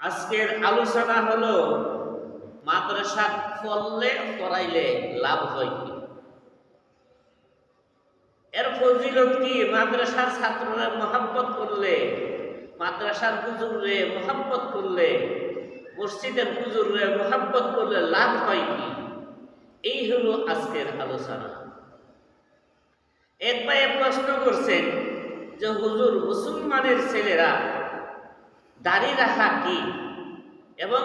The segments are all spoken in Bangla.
আজকের আলোচনা হলো মাদ্রাসা করলে করাইলে লাভ হয় কি? এর ফজিলত কি? মাদ্রাসার ছাত্ররা মহাব্বত করলে, মাদ্রাসার হুজুরে মহাব্বত করলে, মসজিদের হুজুরে মহাব্বত করলে লাভ হয় কি? এই হলো আজকের আলোচনা। এক ভাইয়ে প্রশ্ন করছেন যে হুজুর মুসলমানের ছেলেরা দাড়ি রাখা কি? এবং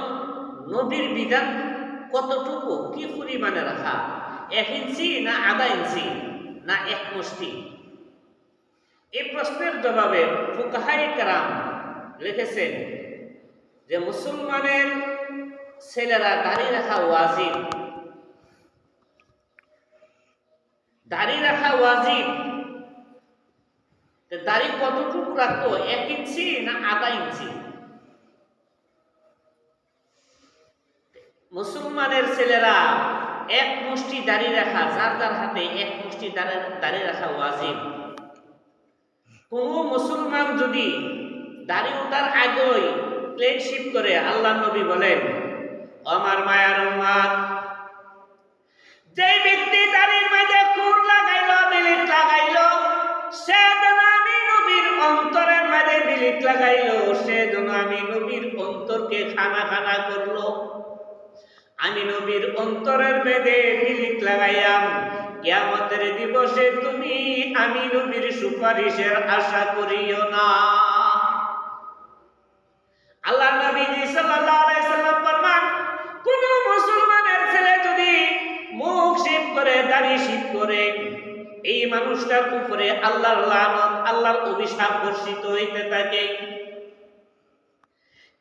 নবীর বিধান কতটুকু? কি পরিমাণে রাখা? এক ইঞ্চি না আধা ইঞ্চি না এক মুষ্টি? এই প্রশ্নের জবাবে ফুকাহাই কারাম লিখেছেন যে মুসলমানের ছেলেরা দাড়ি রাখা ওয়াজিব। দাড়ি রাখা ওয়াজিব। দাড়ি কতটুকু রাখতো? এক ইঞ্চি না আধা ইঞ্চি? মুসলমানের ছেলেরা এক মুষ্টি দাড়ি রাখা, যার যার হাতে এক মুষ্টি দাড়ি দাড়ি রাখা ওয়াজিব। কোন মুসলমান যদি দাড়ি ওঠার আগেই প্লেন শিপ করে আল্লাহ নবী বলেন আমার মায়ার উম্মাদ, যে ব্যক্তি দাড়ির মাঝে খুর লাগাইল বিলিট লাগাইল সে যেন আমি নবীর অন্তরের মাঝে বিলিট লাগাইল সে যেন আমি নবীর অন্তরকে খানা খানা করল আমি নবীর অন্তরের মেদে বিলিট লাগাইয়াম। কিয়ামতের দিবসে তুমি আমি নবীর সুপারিশের আশা করিও না। আল্লাহ নবীজি সাল্লাল্লাহু আলাইহি সাল্লাম ফরমান, কোন মুসলমানের ছেলে যদি মুখ শিব করে, দাড়ি শিব করে, এই মানুষটার উপরে আল্লাহর লানত, আল্লাহর অভিশাপ বর্ষিত হইতে থাকে।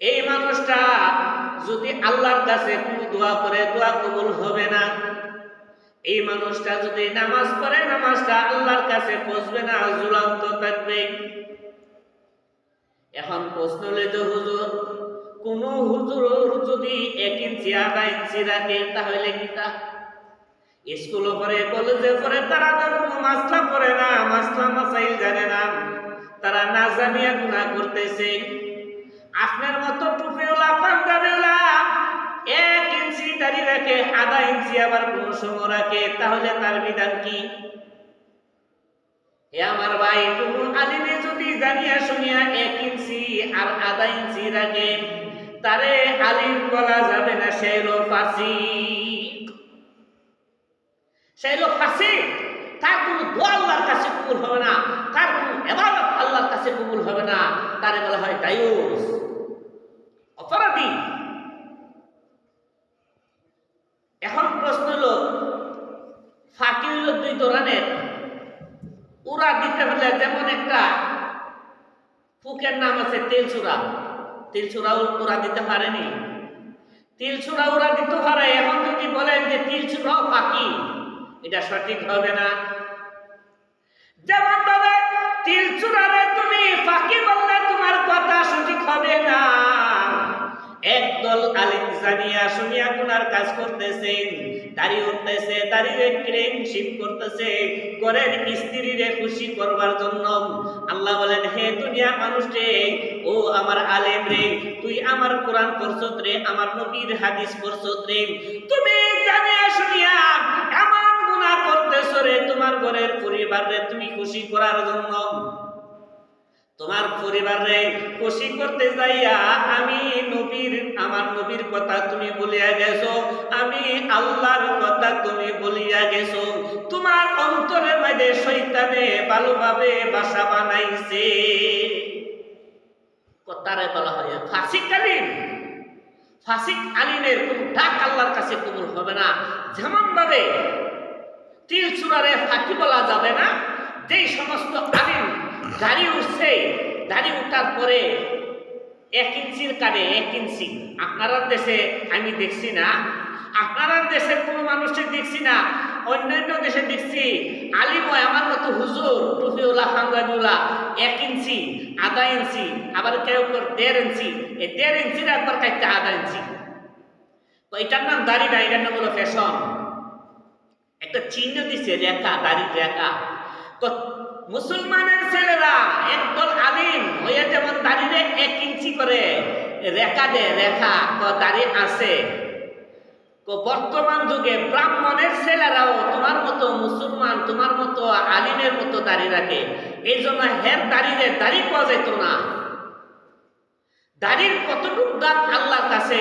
এই মানুষটা যদি আল্লাহর কাছে কোনো দোয়া করে, দোয়া কবুল হবে না। এই মানুষটা যদি নামাজ পড়ে, নামাজটা আল্লাহর কাছে পৌঁছবে না, ঝুলন্ত থাকবে। এখন প্রশ্ন যে হুজুর, কোন হুজুর যদি এক ইঞ্চি, আধা ইঞ্চি রাখে, তাহলে কি তা? স্কুলে পড়ে, কলেজে পড়ে, তারা কোনো মাসলা পড়ে না, মাসলা মাসাইল জানে না। তারা না জানিয়া গুণা করতেছে। আপনার মতো টুপিওলা পাঞ্জাবিওলা এক ইঞ্চি দাড়ি রাখে, আধা ইঞ্চি আবার কোন সময় রাখে, তাহলে তার বিধান কি? হে আমার ভাই আলিমে যদি জানিয়া শুনিয়া এক ইঞ্চি আর আধা ইঞ্চি রাখে, তারে আলিম বলা যাবে না সে হলো ফাঁসি। সে হলো ফাঁসি। তার কোনো দোয়া আল্লাহর কাছে কবুল হবে না, তার কোনো এবাদত আল্লাহর কাছে কবুল হবে না, তারে বলা হয় দায়ুস অপরাধী। এখন প্রশ্ন হলো ফাঁকি দুই ধরনের। উড়া দিতে হলে যেমন একটা ফুকের নাম আছে তেলচুরা তেলচুরা উড়া দিতে পারেনি। তিলচুরা উড়া দিতে পারে, এখন যদি বলেন যে তিলচুরাও ফাঁকি। এটা সঠিক হবে না। যেমন ভাবে তিলচুরারে তুমি ফাঁকি বললে তোমার কথা সঠিক হবে না। একদল আলিম জানিয়া শুনিয়া গুনার কাজ করতেছেন, দাড়ি উঠতেছে দাড়িরে ক্রেন শিপ করতেছে, ঘরের স্ত্রীরে খুশি করবার জন্য। আল্লাহ বলেন, হে দুনিয়া মানুষ রে ও আমার আলেম রে তুই আমার কোরআন পড়ছত রে আমার নবীর হাদিস পড়ছত রে তুমি জানিয়া শুনিয়া করতেছো রে তোমার ঘরের পরিবারে তুমি খুশি করার জন্য। তোমার পরিবারে খুশি করতে যাইয়া আমি নবীর, আমার নবীর কথা তুমি বলিয়া গেছো, আমি আল্লাহর কথা তুমি বলিয়া গেছো। তোমার অন্তরের মধ্যে শৈতানে ভালোভাবে বাসা বানাইছে। কথারে বলা হয় ফাসিক আলিম। ফাসিক আলিমের কোন ডাক আল্লাহর কাছে কবুল হবে না। যেমন ভাবে তিল চূড়ারে ফাঁকি বলা যাবে না। যেই সমস্ত আলিম গাড়ি উঠছে গাড়ি উঠার পরে এক ইঞ্চির কানে এক ইঞ্চি। আপনার দেশে আমি দেখছি না। আপনার দেশের কোনো মানুষের দেখছি না। অন্যান্য দেশে দেখছি আলিময় আমার মতো হুজুর টুপিওলা ফাঙ্গাজুলা এক ইঞ্চি, আধা ইঞ্চি, আবার কেউ কেউ দেড় ইঞ্চি। এই দেড় ইঞ্চির একবার কাটতে আধা ইঞ্চি। এটার নাম দাড়ি না, এটার নাম হলো ফ্যাশন। একটা চিহ্ন দিছে, রেখা, দাড়ির রেখা। মুসলমানের ছেলেরা একদল আলিম হয়ে যেমন দাঁড়িয়ে এক ইঞ্চি করে, রেখা দে, রেখা ক দাড়ি আছে। বর্তমান যুগে ব্রাহ্মণের ছেলেরাও তোমার মতো মুসলমান, তোমার মতো আলিমের মতো দাড়ি রাখে। এই জন্য হের দাড়িরে দাড়ি পাওয়া যেত না। দাড়ির কতটুক দাম আল্লাহর কাছে?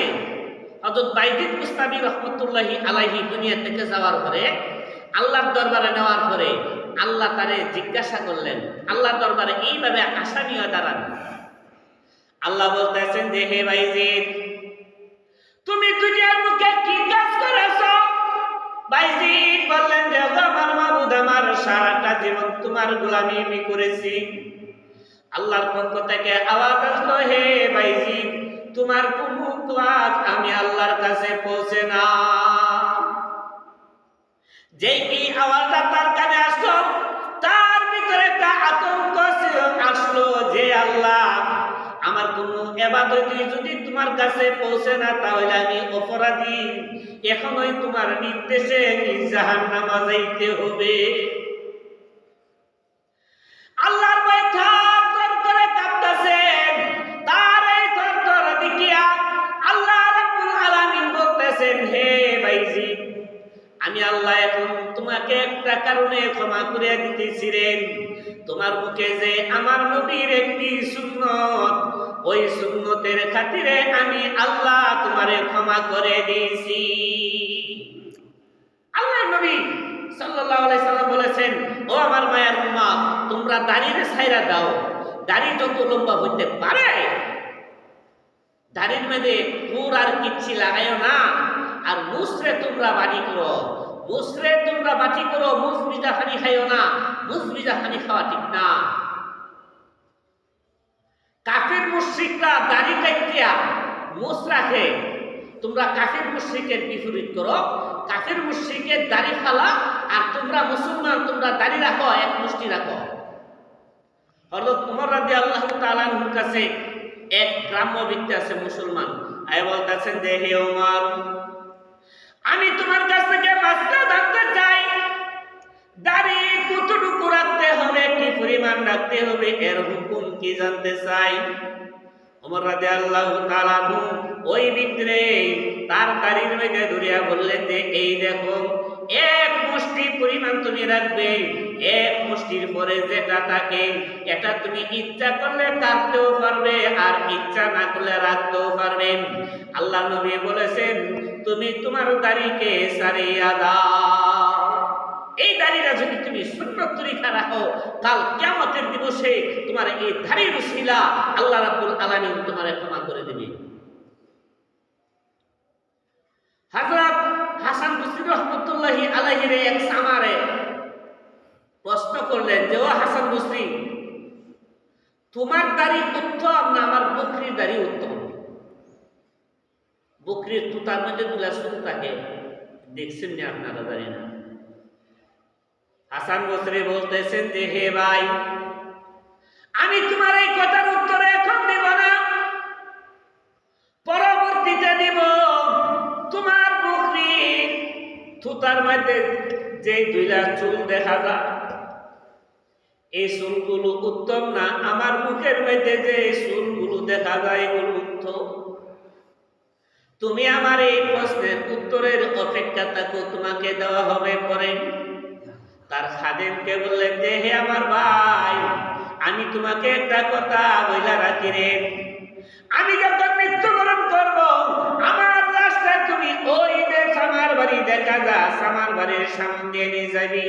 হযরত বাইজিদ মুস্তাবি রহমতুল্লাহি আলাইহি দুনিয়া থেকে যাওয়ার পরে আল্লাহর দরবারে নেওয়ার পরে আল্লাহ তারে জিজ্ঞাসা করলেন, আল্লাহর দরবারে এইভাবে আশা নিয়ে দাঁড়ান। আল্লাহ বলতেছেন যে, হে বাইজিদ, তুমি দুনিয়ার মুখে কি কাজ করেছ? বাইজিদ বললেন যে আমার মাবুদ, আমার সারাটা জীবন তোমার গোলামি আমি করেছি। আল্লাহর পক্ষ থেকে আওয়াজ আসলো, হে বাইজিদ, তোমার কোন কাজ আমি আল্লাহর কাছে পৌঁছে না। এই আওয়াজটা তার কানে আসলো, তার ভিতরে একটা আতঙ্ক আসলো যে আল্লাহ, আমার যদি তোমার কাছে পৌঁছে না, তাহলে আমি অপরাধী। এখনই তোমার নির্দেশে জাহান নামা যাইতে হবে। আল্লাহর আমি আল্লাহ এখন তোমাকে একটা কারণে ক্ষমা করে দিতেছিলেন। তোমার মুখে যে আমার নবীর একটি সুন্নত, ওই সুন্নতের খাতিরে আমি আল্লাহ তোমারে ক্ষমা করে দিয়েছি। আল্লাহ নবী আলাইহি সাল্লাম বলেছেন, ও আমার মায়ের উম্মা তোমরা দাড়ির ছাইরা দাও। দাড়ি যত লম্বা হইতে পারে, দাড়ির মধ্যে পুর আর কিচ্ছি লাগাইও না। আর মুসরে তোমরা বাড়ি করো। মুসরে তোমরা বাটি করো মুস বিজা খানি খাইও না মুস বিজা খানি খাওয়া ঠিক না। কাফের মুশ্রিকরা দাড়ি কাটিয়া মুস রাখে তোমরা কাফের মুশ্রিকের বিপরীত করো, কাফের মুশ্রিকের দাড়ি ফালা, আর তোমরা মুসলমান, তোমরা দাড়ি রাখো, এক মুষ্টি রাখো। হযরত উমর রাদিয়াল্লাহু তাআলার কাছে এক গ্রাম্য ব্যক্তি আছে মুসলমান। আয় বলতেছেন আমি তোমার কাছ রাখতে হবে, এর হুকুম কি জানতে চাই? ওমর রাদিয়াল্লাহু তাআলা আনহু ওই ভিতরে তার দাড়ির মধ্যে ধরিয়া বললেন যে, এই দেখো, এক মুষ্টি পরিমাণ তুমি রাখবে। এক মুষ্টির পরে যেটা থাকে, এটা তুমি ইচ্ছা করলে কাটতেও পারবে আর ইচ্ছা না করলে রাখতেও পারবেন আল্লাহ নবী বলেছেন, তুমি তোমার দাড়িকে সারিয়া দাও। এই দাড়িটা যদি তুমি সুন্নত তরিকা রাখো কাল কিয়ামতের দিবসে তোমার এই দাড়ির শিলা আল্লাহ রাব্বুল আলামিন তোমার ক্ষমা করে দেবে। হযরত হাসান বসরি রহমতুল্লাহি আলাইহির এক সামারে প্রশ্ন করলেন যে, ও হাসান বসরি, তোমার দাড়ি উত্তম না আমার বকরির দাড়ি উত্তম? বকরির তুতার মধ্যে দুলা সুন থাকে দেখছেন না আপনারা দাঁড়িয়ে না হাসান বসরি বলতেছেন যে, হে ভাই, আমি তোমার এই কথার উত্তরে এখন দেব না। পরবর্তীতে দিব তোমার বকরি, থুতার মধ্যে যে দুইলা চুল দেখা যায়। এই চুলগুলো উত্তম না? আমার মুখের মধ্যে যে চুলগুলো দেখা যায়, এগুলো উত্তম। তুমি আমার এই প্রশ্নের উত্তরের অপেক্ষা থাকো, তোমাকে দেওয়া হবে পরে। তার খাদেমকে বললেন যে, হে আমার ভাই, আমি তোমাকে একটা কথা বইলা রাখি রে। আমি যখন মৃত্যুবরণ করব, আমার লাশটা তুমি ওই যে সামার বাড়ি দেখা যা, সামার বাড়ির সামনে নিয়ে যাবি।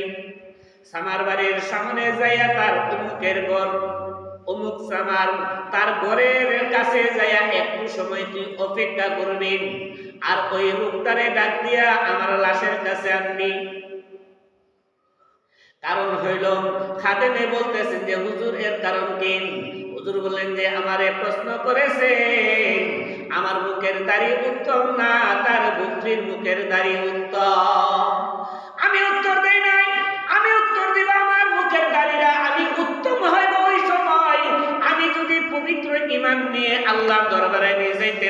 সামার বাড়ির সামনে যাইয়া তার অমুকের ঘর, অমুক সামার তার ঘরের কাছে যাইয়া একটু সময় তুই অপেক্ষা করবি। আর ওই রূপটারে ডাক দিয়া আমার লাশের কাছে আনবি। কারণ হইল, খাদেমে বলতেছেন যে, হুজুর, এর কারণ কি? হুজুর বললেন যে, আমারে প্রশ্ন করেছে, আমার মুখের দাড়ি উত্তম না তার বুদ্ধির মুখের দাড়ি উত্তম? আমি উত্তর দেই নাই। আমি উত্তর দিব, আমার মুখের দাড়িটা আমি উত্তম হইব ওই সময়। আমি যদি পবিত্র ইমান নিয়ে আল্লাহ দরবারে নিয়ে যাইতে